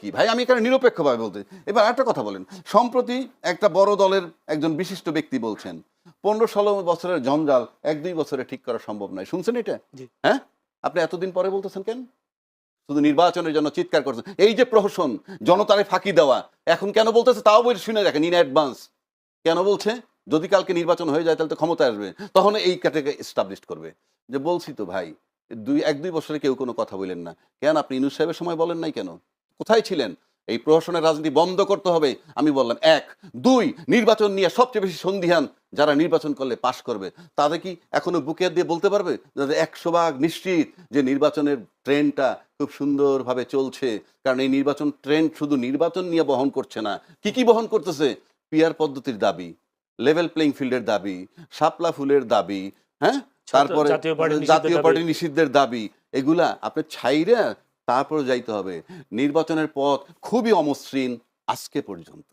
কি? ভাই আমি এখানে নিরপেক্ষভাবে বলতে এবার একটা কথা বলেন। সম্প্রতি একটা বড় দলের একজন বিশিষ্ট ব্যক্তি বলছেন পনেরো ষোলো বছরের জঞ্জাল এক দুই বছরে ঠিক করা সম্ভব নয়। শুনছেন এটা? হ্যাঁ? আপনি এতদিন পরে বলতেছেন কেন? শুধু নির্বাচনের জন্য চিৎকার করছেন। এই যে প্রহসন জনতারে ফাঁকি দেওয়া এখন কেন বলতেছে? তাও বই শুনে দেখেন ইন অ্যাডভান্স কেন বলছে? যদি কালকে নির্বাচন হয়ে যায় তাহলে তো ক্ষমতা আসবে। তখন এই ক্যাটাগরি এস্টাবলিশ করবে। যে বলছি তো ভাই দুই এক দুই বছরে কেউ কোনো কথা বলেন না। কেন আপনি ইনুস সাহেবের সময় বলেন নাই কেন? কোথায় ছিলেন? এই প্রহসনের রাজনীতি বন্ধ করতে হবে আমি বললাম এক। দুই নির্বাচন নিয়ে সবচেয়ে বেশি সন্দিহান যারা নির্বাচন করলে পাশ করবে তাদের কি এখনও বুকে দিয়ে বলতে পারবে? যাদের একশো ভাগ নিশ্চিত যে নির্বাচনের ট্রেন্ডটা খুব সুন্দরভাবে চলছে কারণ এই নির্বাচন ট্রেন্ড শুধু নির্বাচন নিয়ে বহন করছে না কি কি বহন করতেছে? পিয়ার পদ্ধতির দাবি লেভেল প্লেইং ফিল্ডের দাবি শাপলা ফুলের দাবি হ্যাঁ? তারপরে জাতীয় পার্টি নিষিদ্ধের দাবি এগুলা আপনি ছাইরা তারপরে যাইতে হবে। নির্বাচনের পথ খুবই অমসৃণ আজকে পর্যন্ত।